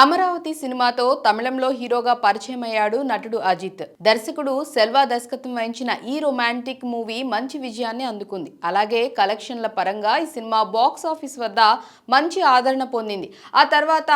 అమరావతి సినిమాతో తమిళంలో హీరోగా పరిచయం అయ్యాడు నటుడు అజిత్. దర్శకుడు సెల్వా దర్శకత్వం వహించిన ఈ రొమాంటిక్ మూవీ మంచి విజయాన్ని అందుకుంది. అలాగే కలెక్షన్ల పరంగా ఈ సినిమా బాక్స్ ఆఫీస్ వద్ద మంచి ఆదరణ పొందింది. ఆ తర్వాత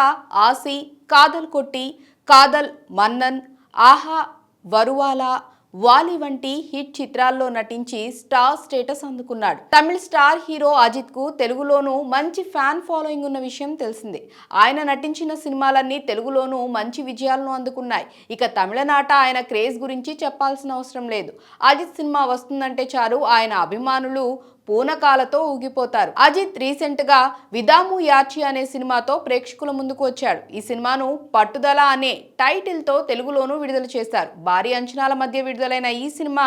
ఆసి కాదల్ కొట్టి కాదల్ మన్నన్ ఆహా వరువాలా వాలి వంటి హిట్ చిత్రాల్లో నటించి స్టార్ స్టేటస్ అందుకున్నాడు. తమిళ స్టార్ హీరో అజిత్కు తెలుగులోనూ మంచి ఫ్యాన్ ఫాలోయింగ్ ఉన్న విషయం తెలిసిందే. ఆయన నటించిన సినిమాలన్నీ తెలుగులోనూ మంచి విజయాలను అందుకున్నాయి. ఇక తమిళనాట ఆయన క్రేజ్ గురించి చెప్పాల్సిన అవసరం లేదు. అజిత్ సినిమా వస్తుందంటే చాలు ఆయన అభిమానులు పూనకాలతో ఊగిపోతారు. అజిత్ రీసెంట్గా విదాము యాచి అనే సినిమాతో ప్రేక్షకుల ముందుకు వచ్చాడు. ఈ సినిమాను పట్టుదల అనే టైటిల్తో తెలుగులోనూ విడుదల చేశారు. భారీ అంచనాల మధ్య విడుదలైన ఈ సినిమా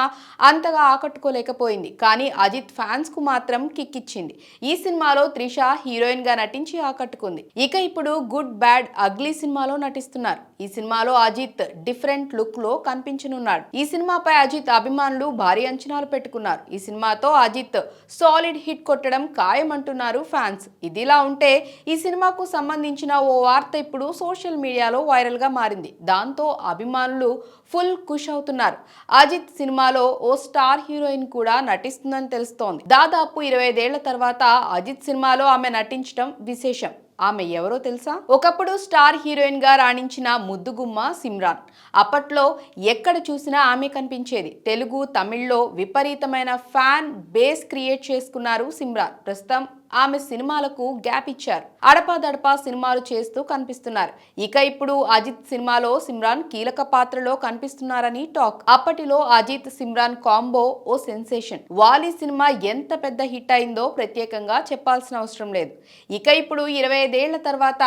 అంతగా ఆకట్టుకోలేకపోయింది. కానీ అజిత్ ఫ్యాన్స్కు మాత్రం కిక్ ఇచ్చింది ఈ సినిమాలో త్రిష హీరోయిన్గా నటించి ఆకట్టుకుంది. ఇక ఇప్పుడు గుడ్ బ్యాడ్ అగ్లీ సినిమాలో నటిస్తున్నారు. ఈ సినిమాలో అజిత్ డిఫరెంట్ లుక్లో కనిపించనున్నాడు. ఈ సినిమాపై అజిత్ అభిమానులు భారీ అంచనాలు పెట్టుకున్నారు. ఈ సినిమాతో అజిత్ సాలిడ్ హిట్ కొట్టడం ఖాయమంటున్నారు ఫ్యాన్స్. ఇదిలా ఉంటే ఈ సినిమాకు సంబంధించిన ఓ వార్త ఇప్పుడు సోషల్ మీడియాలో వైరల్గా మారింది. దాంతో అభిమానులు ఫుల్ ఖుష్ అవుతున్నారు. అజిత్ సినిమాలో ఓ స్టార్ హీరోయిన్ కూడా నటిస్తుందని తెలుస్తోంది. దాదాపు ఇరవై ఐదేళ్ళ తర్వాత అజిత్ సినిమాలో ఆమె నటించడం విశేషం. ఆమె ఎవరో తెలుసా? ఒకప్పుడు స్టార్ హీరోయిన్గా రాణించిన ముద్దుగుమ్మ సిమ్రాన్. అప్పట్లో ఎక్కడ చూసినా ఆమె కనిపించేది. తెలుగు తమిళ్ళో విపరీతమైన ఫ్యాన్ బేస్ క్రియేట్ చేసుకున్నారు సిమ్రాన్. ప్రస్తుతం ఆమె సినిమాలకు గ్యాప్ ఇచ్చారు. అడపాదడపా సినిమాలు చేస్తూ కనిపిస్తున్నారు. ఇక ఇప్పుడు అజిత్ సినిమాలో సిమ్రాన్ కీలక పాత్రలో కనిపిస్తున్నారని టాక్. అప్పటిలో అజిత్ సిమ్రాన్ కాంబో ఓ సెన్సేషన్. వాలి సినిమా ఎంత పెద్ద హిట్ అయిందో ప్రత్యేకంగా చెప్పాల్సిన అవసరం లేదు. ఇక ఇప్పుడు ఇరవై ఐదేళ్ళ తర్వాత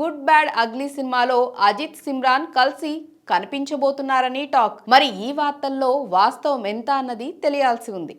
గుడ్ బ్యాడ్ అగ్లీ సినిమాలో అజిత్ సిమ్రాన్ కలిసి కనిపించబోతున్నారని టాక్. మరి ఈ వార్తల్లో వాస్తవం ఎంత అన్నది తెలియాల్సి ఉంది.